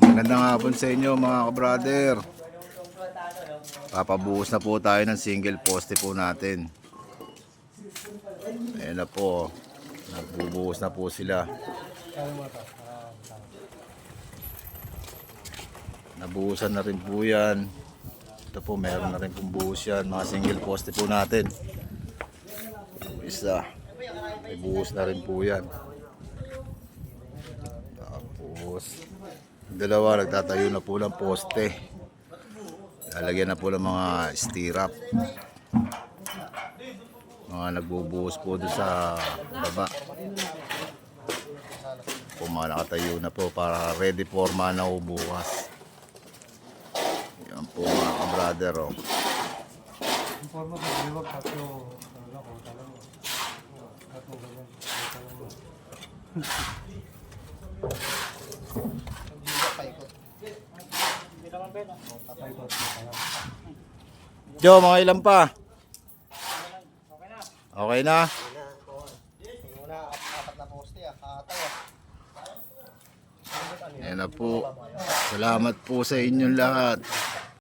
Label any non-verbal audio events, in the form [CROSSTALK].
Magandang hapon sa inyo mga kabrader. Papabuhos na po tayo ng single poste po natin. Ayan na po. Nagbubuhos na po sila. Nabuhusan na rin po yan. Ito po, meron na rin pong buhos yan. Mga single poste po natin. Isa. May na rin po yan. Tapos, dalawa nagtatayo na po ng poste. Lalagyan na po ng mga stirrup. Mga nagbubuhos po doon sa baba. Po mga nakatayo na po para ready for manaw bukas. Yan po mga ka-brother. Oh. Informa. [LAUGHS] Patay ko. Jo, mga ilan pa? Okay na? Ayan na po. Salamat po sa inyong lahat.